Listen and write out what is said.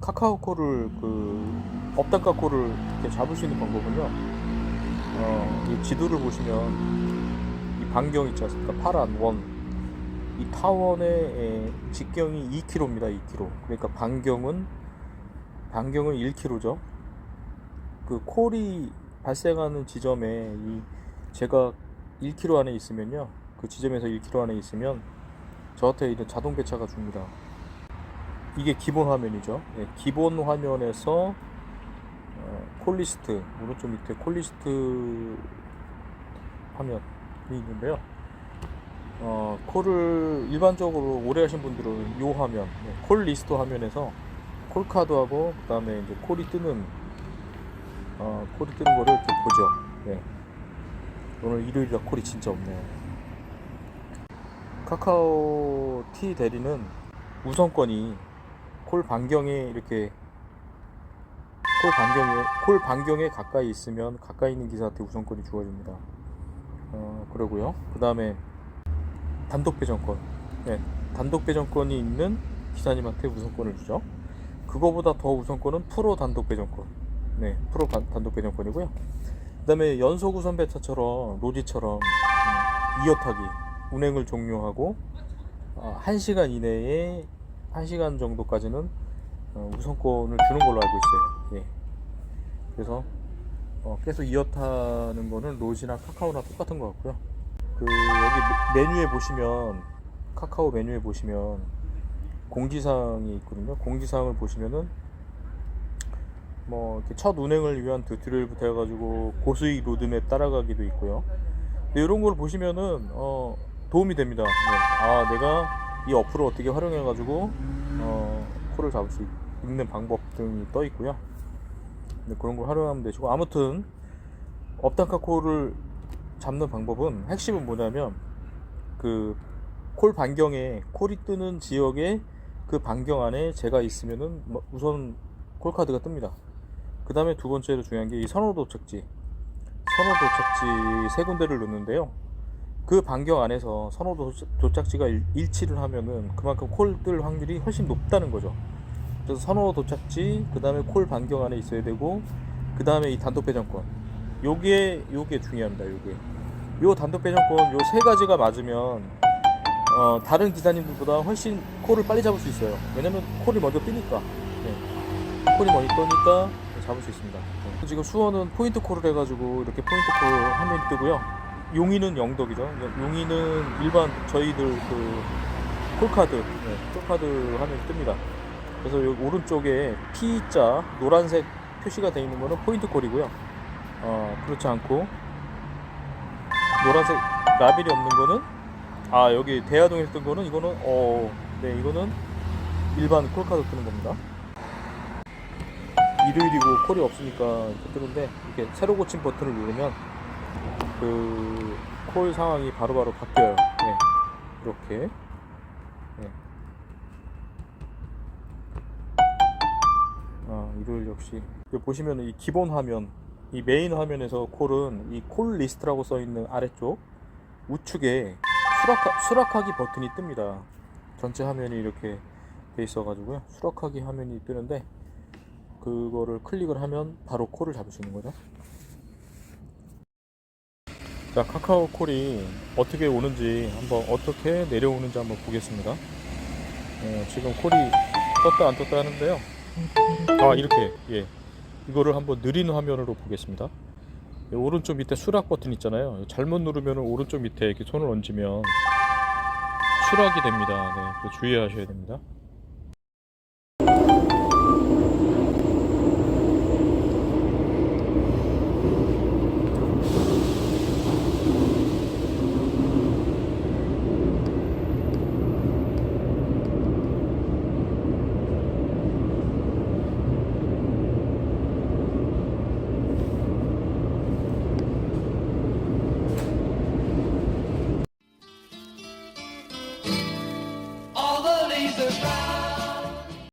카카오콜을 그 업단가 콜을 이렇게 잡을 수 있는 방법은요. 어, 이 지도를 보시면 이 반경 있지 않습니까? 파란 원. 이 타원의 에, 직경이 2km입니다. 2km. 그러니까 반경은 반경은 1km죠. 그 콜이 발생하는 지점에 이 제가 1km 안에 있으면요. 그 지점에서 1km 안에 있으면 저한테 이제 자동 배차가 줍니다. 이게 기본 화면이죠. 예, 기본 화면에서 어, 콜리스트 오른쪽 밑에 콜리스트 화면이 있는데요. 어, 콜을 일반적으로 오래 하신 분들은 이 화면, 네, 콜 리스트 화면에서 콜 카드하고 그다음에 이제 콜이 뜨는 어, 콜이 뜨는 거를 이렇게 보죠. 네. 오늘 일요일이라 콜이 진짜 없네요. 카카오 T 대리는 우선권이 콜 반경에 이렇게 콜 반경에 콜 반경에 가까이 있으면 가까이 있는 기사한테 우선권이 주어집니다. 어 그러고요. 그 다음에 단독 배정권, 네, 단독 배정권이 있는 기사님한테 우선권을 주죠. 그거보다 더 우선권은 프로 단독 배정권, 네, 프로 반- 단독 배정권이고요. 그 다음에 연속 우선 배차처럼 로지처럼 음, 이어 타기 운행을 종료하고 어, 1시간 이내에 1시간 정도까지는 어, 우선권을 주는 걸로 알고 있어요. 예. 그래서 어, 계속 이어 타는 거는 로지나 카카오나 똑같은 것 같고요. 그 여기 메- 메뉴에 보시면 카카오 메뉴에 보시면 공지사항이 있거든요. 공지사항을 보시면은 뭐 첫 운행을 위한 튜토리얼부터 해가지고 고수익 로드맵 따라가기도 있고요. 이런 걸 보시면은 어, 도움이 됩니다. 네. 아 내가 이 어플을 어떻게 활용해가지고 어, 콜을 잡을 수 있는 방법 등이 떠 있고요. 네, 그런 걸 활용하면 되시고 아무튼 업단카 콜을 잡는 방법은 핵심은 뭐냐면 그 콜 반경에 콜이 뜨는 지역에 그 반경 안에 제가 있으면은 뭐 우선 콜 카드가 뜹니다. 그 다음에 두 번째로 중요한 게 이 선호 도착지. 선호 도착지 세 군데를 넣는데요. 그 반경 안에서 선호 도착- 도착지가 일- 일치를 하면은 그만큼 콜 뜰 확률이 훨씬 높다는 거죠. 그래서 선호 도착지, 그 다음에 콜 반경 안에 있어야 되고, 그 다음에 이 단독 배정권. 요게, 요게 중요합니다, 요게. 요 단독 배정권, 요 세 가지가 맞으면, 어, 다른 기사님들보다 훨씬 콜을 빨리 잡을 수 있어요. 왜냐면 콜이 먼저 뜨니까. 네. 콜이 먼저 뜨니까 잡을 수 있습니다. 네. 지금 수원은 포인트 콜을 해가지고 이렇게 포인트 콜 화면이 뜨고요. 용인은 영덕이죠. 용인은 일반 저희들 그 콜카드, 네, 콜카드 화면이 뜹니다. 그래서 여기 오른쪽에 P자 노란색 표시가 되어 있는 거는 포인트 콜이고요. 어, 그렇지 않고 노란색 라벨이 없는 거는 아 여기 대하동에서 뜬 거는 이거는 어, 네 이거는 일반 콜카드 뜨는 겁니다. 일요일이고 콜이 없으니까 뜨는데 이렇게 새로 고친 버튼을 누르면 그 콜 상황이 바로 바로 바뀌어요. 네, 이렇게. 네. 아, 일요일 역시. 보시면 이 기본 화면, 이 메인 화면에서 콜은 이 콜 리스트라고 써 있는 아래쪽 우측에 수락하, 수락하기 버튼이 뜹니다. 전체 화면이 이렇게 돼 있어가지고요. 수락하기 화면이 뜨는데 그거를 클릭을 하면 바로 콜을 잡을 수 있는 거죠. 자, 카카오 콜이 어떻게 오는지 한번 어떻게 내려오는지 한번 보겠습니다. 어, 지금 콜이 떴다 안 떴다 하는데요. 아, 이렇게 예. 이거를 한번 느린 화면으로 보겠습니다. 이 오른쪽 밑에 수락 버튼 있잖아요. 잘못 누르면 오른쪽 밑에 이렇게 손을 얹으면 수락이 됩니다. 네, 주의하셔야 됩니다.